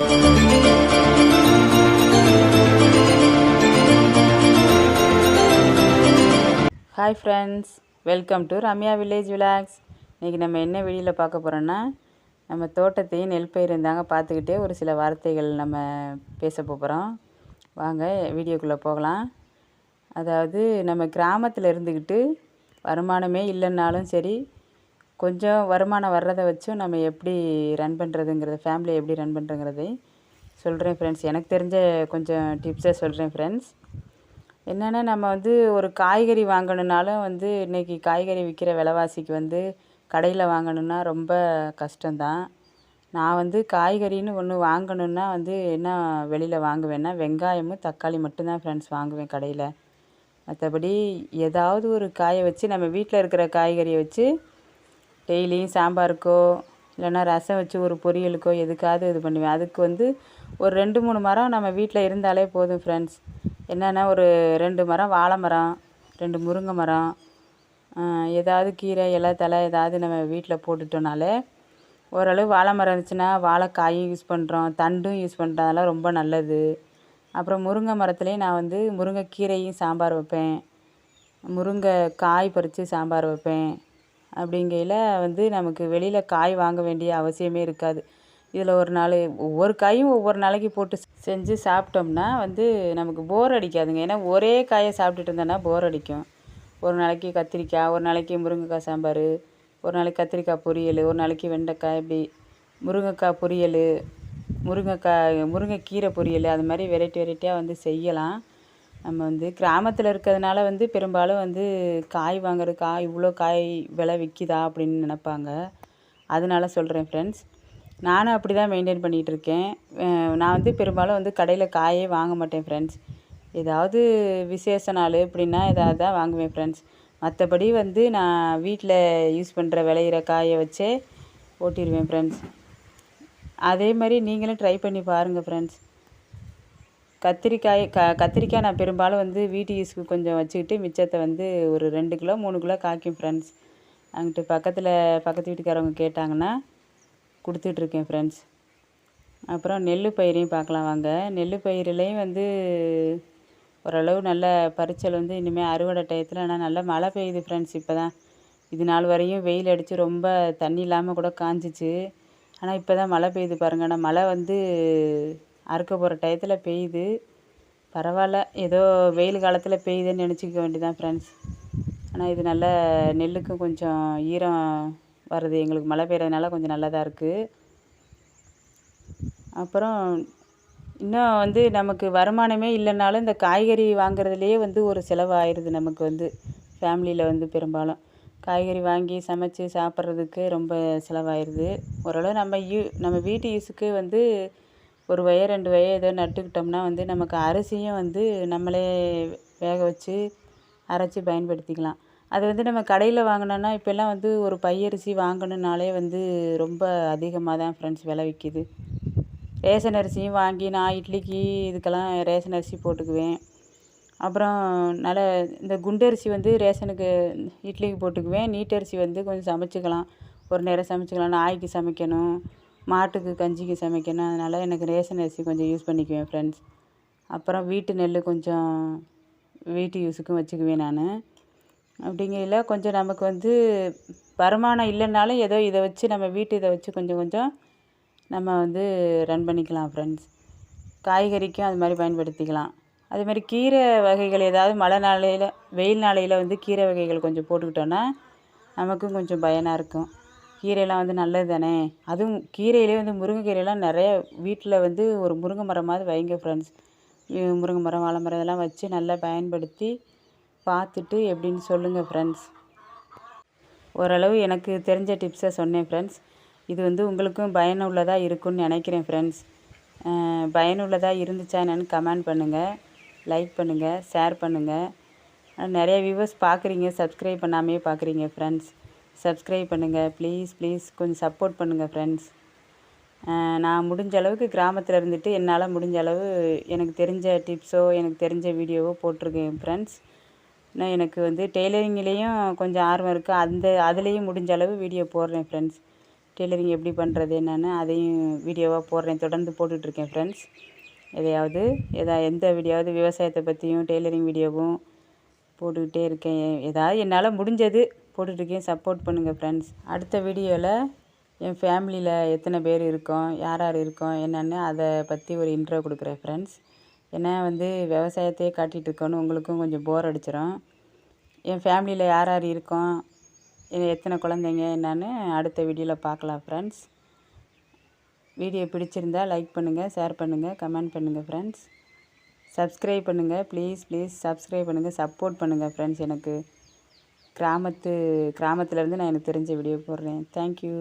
Hi friends welcome to Ramya village vlogs இன்றைக்கி நம்ம என்ன வெளியில் பார்க்க போகிறோன்னா நம்ம தோட்டத்தையும் நெல் பயிர் இருந்தாங்க பார்த்துக்கிட்டே ஒரு சில வார்த்தைகள் நம்ம பேச போகிறோம் வாங்க வீடியோக்குள்ளே போகலாம். அதாவது நம்ம கிராமத்தில் இருந்துக்கிட்டு வருமானமே இல்லைன்னாலும் சரி கொஞ்சம் வருமானம் வர்றதை வச்சும் நம்ம எப்படி ரன் பண்ணுறதுங்கிறத ஃபேமிலியை எப்படி ரன் பண்ணுறங்கிறதை சொல்கிறேன் ஃப்ரெண்ட்ஸ் எனக்கு தெரிஞ்ச கொஞ்சம் டிப்ஸை சொல்கிறேன் ஃப்ரெண்ட்ஸ் என்னென்னா நம்ம வந்து ஒரு காய்கறி வாங்கணுன்னாலும் வந்து இன்றைக்கி காய்கறி விற்கிற விலைவாசிக்கு வந்து கடையில் வாங்கணுன்னா ரொம்ப கஷ்டம்தான். நான் வந்து காய்கறின்னு ஒன்று வாங்கணுன்னா வந்து என்ன வெளியில் வாங்குவேன்னா வெங்காயமும் தக்காளி மட்டும்தான் ஃப்ரெண்ட்ஸ் வாங்குவேன் கடையில். மற்றபடி ஏதாவது ஒரு காயை வச்சு நம்ம வீட்டில் இருக்கிற காய்கறியை வச்சு டெய்லியும் சாம்பாருக்கோ இல்லைன்னா ரசம் வச்சு ஒரு பொரியலுக்கோ எதுக்காவது இது பண்ணுவேன். அதுக்கு வந்து ஒரு ரெண்டு மூணு மரம் நம்ம வீட்டில் இருந்தாலே போதும் ஃப்ரெண்ட்ஸ் என்னென்னா ஒரு ரெண்டு மரம் வாழை மரம் ரெண்டு முருங்கை மரம் ஏதாவது கீரை இலை தழை ஏதாவது நம்ம வீட்டில் போட்டுட்டோம்னாலே ஓரளவு வாழை மரம் இருந்துச்சுன்னா வாழைக்காயும் யூஸ் பண்ணுறோம் தண்டும் யூஸ் பண்ணுறோம் அதெல்லாம் ரொம்ப நல்லது. அப்புறம் முருங்கை மரத்துலேயும் நான் வந்து முருங்கைக்கீரையும் சாம்பார் வைப்பேன். முருங்கை காய் பறித்து சாம்பார் வைப்பேன். அப்படிங்கையில் வந்து நமக்கு வெளியில் காய் வாங்க வேண்டிய அவசியமே இருக்காது. இதில் ஒரு நாள் ஒவ்வொரு காயும் ஒவ்வொரு நாளைக்கு போட்டு செஞ்சு சாப்பிட்டோம்னா வந்து நமக்கு போர் அடிக்காதுங்க. ஏன்னா ஒரே காயை சாப்பிட்டுட்டு இருந்தோன்னா போர் அடிக்கும். ஒரு நாளைக்கு கத்திரிக்காய் ஒரு நாளைக்கு முருங்கைக்காய் சாம்பார் ஒரு நாளைக்கு கத்திரிக்காய் பொரியல் ஒரு நாளைக்கு வெண்டைக்காய் இப்படி முருங்கைக்காய் பொரியல் முருங்கைக்காய் முருங்கைக்கீரை பொரியல் அது மாதிரி வெரைட்டி வெரைட்டியாக வந்து செய்யலாம். நம்ம வந்து கிராமத்தில் இருக்கிறதுனால வந்து பெரும்பாலும் வந்து காய் வாங்குற காய் இவ்வளோ காய் விலை விற்கிதா அப்படின்னு நினப்பாங்க. அதனால சொல்கிறேன் ஃப்ரெண்ட்ஸ் நானும் அப்படி தான் மெயின்டைன் பண்ணிகிட்டு இருக்கேன் நான் வந்து பெரும்பாலும் வந்து கடையில் காயே வாங்க மாட்டேன் ஃப்ரெண்ட்ஸ் ஏதாவது விசேஷ நாள் இப்படின்னா ஏதாவது தான் வாங்குவேன் ஃப்ரெண்ட்ஸ் மற்றபடி வந்து நான் வீட்டில் யூஸ் பண்ணுற விளையிற காயை வச்சே ஓட்டிடுவேன் ஃப்ரெண்ட்ஸ் அதே மாதிரி நீங்களும் ட்ரை பண்ணி பாருங்கள் ஃப்ரெண்ட்ஸ் கத்திரிக்காய் க கத்திரிக்காய் நான் பெரும்பாலும் வந்து வீட்டு யூஸ்க்கு கொஞ்சம் வச்சுக்கிட்டு மிச்சத்தை வந்து ஒரு ரெண்டு கிலோ மூணு கிலோ காய்க்கும் ஃப்ரெண்ட்ஸ் அங்கிட்டு பக்கத்தில் பக்கத்து வீட்டுக்காரவங்க கேட்டாங்கன்னா கொடுத்துட்ருக்கேன் ஃப்ரெண்ட்ஸ் அப்புறம் நெல் பயிரையும் பார்க்கலாம் வாங்க. நெல் பயிரிலையும் வந்து ஓரளவு நல்ல பறிச்சல் வந்து இனிமேல் அறுவடை டயத்தில். ஆனால் நல்லா மழை பெய்யுது ஃப்ரெண்ட்ஸ் இப்போ தான் இது நாள் வரையும் வெயில் அடித்து ரொம்ப தண்ணி இல்லாமல் கூட காஞ்சிச்சு. ஆனால் இப்போ தான் மழை பெய்யுது பாருங்கள் ஆனால் மழை வந்து அறுக்க போகிற டயத்தில் பெய்யுது. பரவாயில்ல. ஏதோ வெயில் காலத்தில் பெய்யுதுன்னு நினச்சிக்க வேண்டியதான் ஃப்ரெண்ட்ஸ் ஆனால் இது நல்ல நெல்லுக்கும் கொஞ்சம் ஈரம் வருது. எங்களுக்கு மழை பெய்கிறதுனால கொஞ்சம் நல்லதாக இருக்குது அப்புறம் இன்னும் வந்து நமக்கு வருமானமே இல்லைனாலும் இந்த காய்கறி வாங்குறதுலேயே வந்து ஒரு செலவு ஆயிடுது நமக்கு வந்து ஃபேமிலியில் வந்து பெரும்பாலும். காய்கறி வாங்கி சமைச்சு சாப்பிட்றதுக்கு ரொம்ப செலவாயிடுது ஓரளவு நம்ம யூ நம்ம வீட்டு யூஸுக்கு வந்து ஒரு வய ரெண்டு வய ஏதோ நட்டுக்கிட்டோம்னா வந்து நமக்கு அரிசியும் வந்து நம்மளே வேக வச்சு அரைச்சி பயன்படுத்திக்கலாம். அது வந்து நம்ம கடையில் வாங்கினோன்னா இப்போல்லாம் வந்து ஒரு பையரிசி வாங்கணுன்னாலே வந்து ரொம்ப அதிகமாக தான் ஃப்ரெண்ட்ஸ் விலை விற்கிது ரேஷன் அரிசியும் வாங்கி நான் இட்லிக்கு இதுக்கெல்லாம் ரேஷன் அரிசி போட்டுக்குவேன். அப்புறம் நல்ல இந்த குண்டரிசி வந்து ரேஷனுக்கு இட்லிக்கு போட்டுக்குவேன். நீட்டரிசி வந்து கொஞ்சம் சமைச்சிக்கலாம். ஒரு நேரம் சமைச்சிக்கலாம். நாய்க்கு சமைக்கணும். மாட்டுக்கு கஞ்சிக்கு சமைக்கணும். அதனால் எனக்கு ரேஷன் அரிசி கொஞ்சம் யூஸ் பண்ணிக்குவேன் ஃப்ரெண்ட்ஸ் அப்புறம் வீட்டு நெல் கொஞ்சம் வீட்டு யூஸுக்கும் வச்சுக்குவேன் நான். அப்படிங்கையில் கொஞ்சம் நமக்கு வந்து வருமானம் இல்லைனாலும் ஏதோ இதை வச்சு நம்ம வீட்டு இதை வச்சு கொஞ்சம் கொஞ்சம் நம்ம வந்து ரன் பண்ணிக்கலாம் ஃப்ரெண்ட்ஸ் காய்கறிக்கும் அது மாதிரி பயன்படுத்திக்கலாம். அதுமாதிரி கீரை வகைகள் ஏதாவது மழை நாளையில் வெயில் நாளையில் வந்து கீரை வகைகள் கொஞ்சம் போட்டுக்கிட்டோன்னா நமக்கும் கொஞ்சம் பயனாக இருக்கும். கீரையெல்லாம் வந்து நல்லது தானே அதுவும் கீரையிலே வந்து முருங்கைக்கீரையெல்லாம் நிறைய வீட்டில் வந்து ஒரு முருங்கை மரமாவது வைங்க ஃப்ரெண்ட்ஸ் முருங்கை மரம் வாழை மரம் இதெல்லாம் வச்சு நல்லா பயன்படுத்தி பார்த்துட்டு எப்படின்னு சொல்லுங்கள் ஃப்ரெண்ட்ஸ் ஓரளவு எனக்கு தெரிஞ்ச டிப்ஸை சொன்னேன் ஃப்ரெண்ட்ஸ் இது வந்து உங்களுக்கும் பயனுள்ளதாக இருக்கும்னு நினைக்கிறேன் ஃப்ரெண்ட்ஸ் பயனுள்ளதாக இருந்துச்சா என்னென்னு கமெண்ட் பண்ணுங்கள் லைக் பண்ணுங்கள் ஷேர் பண்ணுங்கள் நிறைய வியூவர்ஸ் பார்க்குறீங்க சப்ஸ்கிரைப் பண்ணாமே பார்க்குறீங்க ஃப்ரெண்ட்ஸ் சப்ஸ்கிரைப் பண்ணுங்கள் ப்ளீஸ் ப்ளீஸ் கொஞ்சம் சப்போர்ட் பண்ணுங்கள் ஃப்ரெண்ட்ஸ் நான் முடிஞ்ச அளவுக்கு கிராமத்தில் இருந்துட்டு என்னால் முடிஞ்ச அளவு எனக்கு தெரிஞ்ச டிப்ஸோ எனக்கு தெரிஞ்ச வீடியோவோ போட்டிருக்கேன் ஃப்ரெண்ட்ஸ் நான் எனக்கு வந்து டெய்லரிங்லேயும் கொஞ்சம் ஆர்வம் இருக்குது அந்த அதுலேயும் முடிஞ்ச அளவு வீடியோ போடுறேன் ஃப்ரெண்ட்ஸ் டெய்லரிங் எப்படி பண்ணுறது என்னென்னு அதையும் வீடியோவாக போடுறேன். தொடர்ந்து போட்டுட்ருக்கேன் ஃப்ரெண்ட்ஸ் எதையாவது எதா எந்த வீடியோவாவது விவசாயத்தை பற்றியும் டெய்லரிங் வீடியோவும் போட்டுக்கிட்டே இருக்கேன். ஏதாவது என்னால் முடிஞ்சது போட்டுட்ருக்கேன் சப்போர்ட் பண்ணுங்கள் ஃப்ரெண்ட்ஸ் அடுத்த வீடியோவில் என் ஃபேமிலியில் எத்தனை பேர் இருக்கோம் யார் யார் இருக்கோம் என்னென்னு அதை பற்றி ஒரு இன்ட்ரோ கொடுக்குறேன் ஃப்ரெண்ட்ஸ் ஏன்னா வந்து விவசாயத்தையே காட்டிகிட்ருக்கோன்னு உங்களுக்கும் கொஞ்சம் போர் அடிச்சிடும் என் ஃபேமிலியில் யார் யார் இருக்கோம் எத்தனை குழந்தைங்க என்னன்னு அடுத்த வீடியோவில் பார்க்கலாம் ஃப்ரெண்ட்ஸ் வீடியோ பிடிச்சிருந்தா லைக் பண்ணுங்கள் ஷேர் பண்ணுங்கள் கமெண்ட் பண்ணுங்கள் ஃப்ரெண்ட்ஸ் சப்ஸ்கிரைப் பண்ணுங்கள் ப்ளீஸ் ப்ளீஸ் சப்ஸ்கிரைப் பண்ணுங்கள் சப்போர்ட் பண்ணுங்கள் ஃப்ரெண்ட்ஸ் எனக்கு. கிராமத்து கிராமத்துலேருந்து நான் எனக்கு தெரிஞ்ச வீடியோ போடுறேன். தேங்க்யூ